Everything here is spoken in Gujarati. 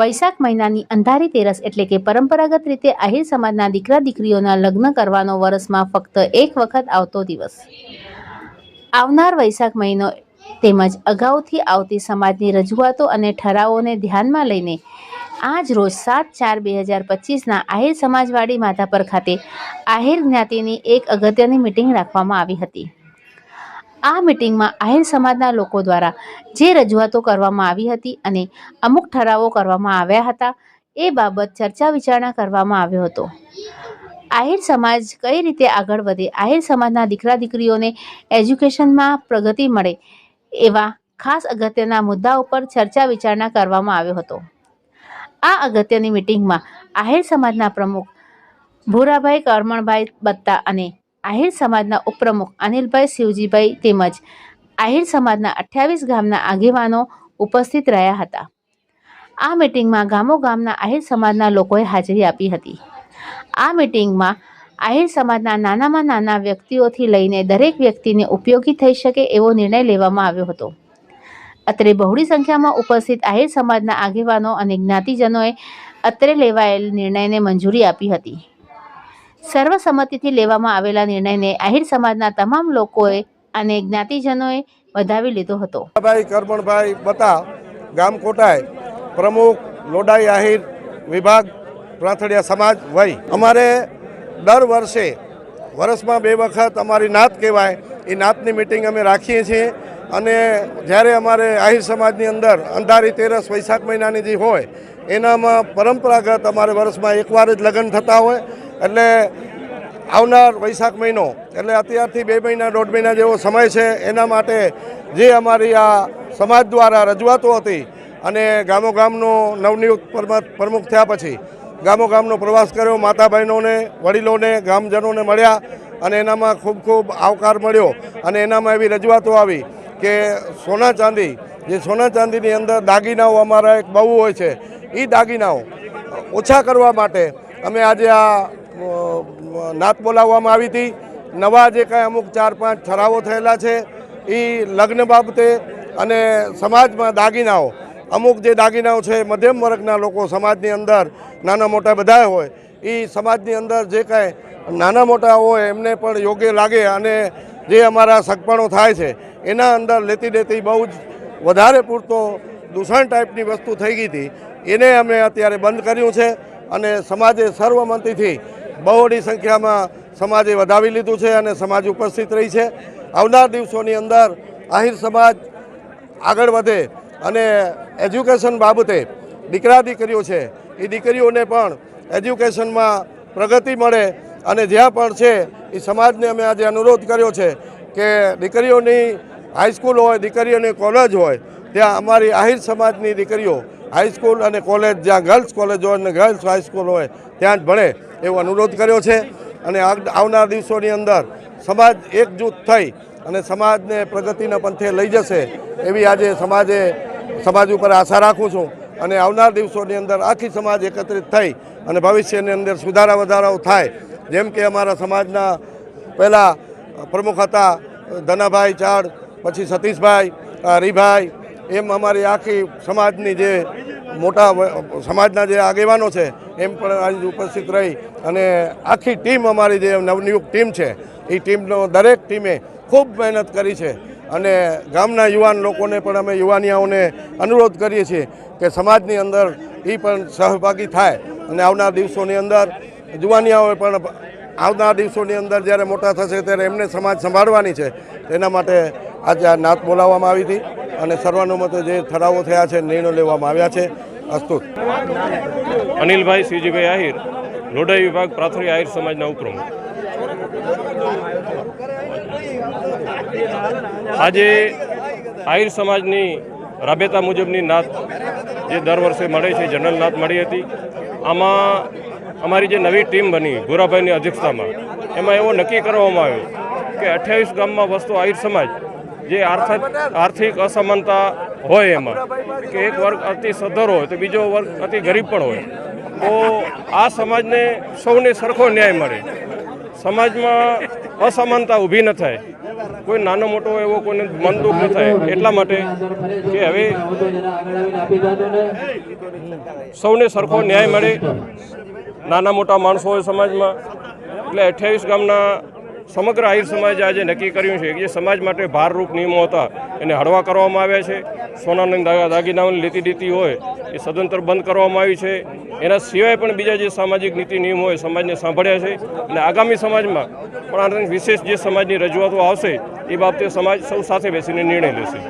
વૈશાખ મહિનાની અંધારી તેરસ એટલે કે પરંપરાગત રીતે આહિર સમાજના દીકરા દીકરીઓના લગ્ન કરવાનો વર્ષમાં ફક્ત એક વખત આવતો દિવસ. આવનાર વૈશાખ મહિનો તેમજ અગાઉથી આવતી સમાજની રજૂઆતો અને ઠરાવોને ધ્યાનમાં લઈને આજ રોજ સાત ચાર બે હજાર પચીસના આહિર સમાજવાડી માધાપર ખાતે આહિર જ્ઞાતિની એક અગત્યની મિટિંગ રાખવામાં આવી હતી. આ મિટિંગમાં આહિર સમાજના લોકો દ્વારા જે રજૂઆતો કરવામાં આવી હતી અને અમુક ઠરાવો કરવામાં આવ્યા હતા, એ બાબત ચર્ચા વિચારણા કરવામાં આવ્યો હતો. આહિર સમાજ કઈ રીતે આગળ વધે? આહિર સમાજના દીકરા દીકરીઓને એજ્યુકેશનમાં પ્રગતિ મળે એવા ખાસ અગત્યના મુદ્દા ઉપર ચર્ચા વિચારણા કરવામાં આવ્યો હતો. આ અગત્યની મિટિંગમાં આહિર સમાજના પ્રમુખ ભૂરાભાઈ કરમણભાઈ બત્તા અને આહિર સમાજના ઉપપ્રમુખ અનિલભાઈ શિવજીભાઈ તેમજ આહિર સમાજના અઠ્યાવીસ ગામના આગેવાનો ઉપસ્થિત રહ્યા હતા. આ મિટિંગમાં ગામો ગામના આહિર સમાજના લોકોએ હાજરી આપી હતી. આ મિટિંગમાં આહિર સમાજના નાનામાં નાના વ્યક્તિઓથી લઈને દરેક વ્યક્તિને ઉપયોગી થઈ શકે એવો નિર્ણય લેવામાં આવ્યો હતો. અત્રે બહોળી સંખ્યામાં ઉપસ્થિત આહિર સમાજના આગેવાનો અને જ્ઞાતિજનોએ અત્રે લેવાયેલ નિર્ણયને મંજૂરી આપી હતી. સર્વસંમતિથી લેવામાં આવેલા નિર્ણયને આહિર સમાજના તમામ લોકોએ અને જ્ઞાતિજનોએ વધાવી લીધો હતો. ભાઈ કરમણભાઈ બતા, ગામ કોટાય, પ્રમુખ લોડાઈ આહિર વિભાગ, પ્રાંથડિયા સમાજ, વય. અમારે દર વર્ષે, વર્ષમાં બે વખત અમારી નાત કહેવાય, એ નાતની મિટિંગ અમે રાખીએ છીએ. અને જ્યારે અમારે આહિર સમાજની અંદર અંધારી તેરસ વૈશાખ મહિનાની જે હોય, એનામાં પરંપરાગત અમારે વર્ષમાં એકવાર જ લગ્ન થતા હોય. એટલે આવનાર વૈશાખ મહિનો, એટલે અત્યારથી બે મહિના, દોઢ મહિના જેવો સમય છે, એના માટે જે અમારી આ સમાજ દ્વારા રજૂઆતો હતી અને ગામો ગામનો નવનિયુક્ત પરમ- પ્રમુખ થયા પછી ગામો ગામનો પ્રવાસ કર્યો માતા બહેનોને વડીલોને, ગામજનોને મળ્યા અને એનામાં ખૂબ ખૂબ આવકાર મળ્યો અને એનામાં એવી રજૂઆતો આવી કે સોના ચાંદી, જે સોના ચાંદીની અંદર દાગીનાઓ અમારા એક બહુ હોય છે એ દાગીનાઓ ઓછા કરવા માટે અમે આજે આ નાત બોલાવવામાં આવી હતી. નવા જે કાંઈ અમુક ચાર પાંચ ઠરાવો થયેલા છે એ લગ્ન બાબતે અને સમાજમાં દાગીનાઓ, અમુક જે દાગીનાઓ છે, મધ્યમ વર્ગના લોકો સમાજની અંદર નાના મોટા બધા હોય એ સમાજની અંદર જે કાંઈ નાના મોટા હોય એમને પણ યોગ્ય લાગે અને જે અમારા સગપણો થાય છે, એના અંદર લેતી દેતી બહુ જ વધારે પૂરતો દૂષણ ટાઈપની વસ્તુ થઈ ગઈ હતી. એને અમે અત્યારે બંધ કર્યું છે અને સમાજે સર્વમંતીથી બહોળી સંખ્યામાં સમાજે વધાવી લીધું છે અને સમાજ ઉપસ્થિત રહી છે. આવનાર દિવસોની અંદર આહિર સમાજ આગળ વધે અને એજ્યુકેશન બાબતે દીકરા દીકરીઓ છે, એ દીકરીઓને પણ એજ્યુકેશનમાં પ્રગતિ મળે અને જ્યાં પણ છે, એ સમાજને અમે આજે અનુરોધ કર્યો છે કે દીકરીઓની હાઈસ્કૂલ હોય, દીકરીઓની કોલેજ હોય, ત્યાં અમારી આહિર સમાજની દીકરીઓ હાઈસ્કૂલ અને કોલેજ, જ્યાં ગર્લ્સ કોલેજ હોય અને ગર્લ્સ હાઈસ્કૂલ હોય, ત્યાં જ ભણે. એવો અનુરોધ કર્યો છે અને આવનાર દિવસોની અંદર સમાજ એકજૂથ થઈ અને સમાજને પ્રગતિના પંથે લઈ જશે એવી આજે સમાજે, સમાજ ઉપર આશા રાખું છું અને આવનાર દિવસોની અંદર આખી સમાજ એકત્રિત થઈ અને ભવિષ્યની અંદર સુધારા વધારાઓ થાય. જેમ કે અમારા સમાજના પહેલાં પ્રમુખ હતા ધનાભાઈ ચાડ, પછી સતીશભાઈ હરિભાઈ એમ અમારી આખી સમાજની જે મોટા સમાજના જે આગેવાનો છે, એમ પણ આજે ઉપસ્થિત રહી અને આખી ટીમ અમારી જે નવનિયુક્ત ટીમ છે, એ ટીમનો દરેક ટીમે ખૂબ મહેનત કરી છે અને ગામના યુવાન લોકોને પણ અમે યુવાનિયાઓને અનુરોધ કરીએ છીએ કે સમાજની અંદર એ પણ સહભાગી થાય અને આવનાર દિવસોની અંદર જુવાનિયાઓએ પણ આવનાર દિવસોની અંદર જ્યારે મોટા થશે ત્યારે એમને સમાજ સંભાળવાની છે, તેના માટે આજે આ નાત બોલાવવામાં આવી હતી. અને સર્વાનુમતે જે ઠરાવો થયા છે, નિર્ણયો લેવામાં આવ્યા છે અસ્તુત અનિલભાઈ શિવજીભાઈ આહિર, લોઢાઈ વિભાગ પ્રાથમિક આહિર સમાજના ઉપપ્રમુખ. આજે આહિર સમાજની રાબેતા મુજબની નાત જે દર વર્ષે મળે છે, જનરલ નાત મળી હતી. આમાં અમારી જે નવી ટીમ બની, ભૂરાભાઈની અધ્યક્ષતામાં, એમાં એવો નક્કી કરવામાં આવ્યો કે અઠ્યાવીસ ગામમાં વસતો આહિર સમાજ જે આર્થિક આર્થિક અસમાનતા હોય એમાં, કે એક વર્ગ અતિ સદ્ધર હોય તો બીજો વર્ગ અતિ ગરીબ પણ હોય. તો આ સમાજને સૌને સરખો ન્યાય મળે. સમાજમાં અસમાનતા ઊભી ન થાય. કોઈ નાનો મોટો એવો કોઈને મન દુઃખ ન થાય એટલા માટે કે હવે સૌને સરખો ન્યાય મળે. નાના મોટા માણસો હોય સમાજમાં. એટલે અઠ્યાવીસ ગામના સમગ્ર આહિર સમાજે આજે નક્કી કર્યું છે કે જે સમાજ માટે ભારરૂપ નિયમો હતા, એને હળવા કરવામાં આવ્યા છે. સોનાની દાગીનાઓની લેતી દીતી હોય, એ સદંતર બંધ કરવામાં આવી છે. એના સિવાય પણ બીજા જે સામાજિક નીતિ નિયમો હોય સમાજને સાંભળ્યા છે. અને આગામી સમાજમાં પણ આનાથી વિશેષ જે સમાજની રજૂઆતો આવશે, એ બાબતે સમાજ સૌ સાથે બેસીને નિર્ણય લેશે.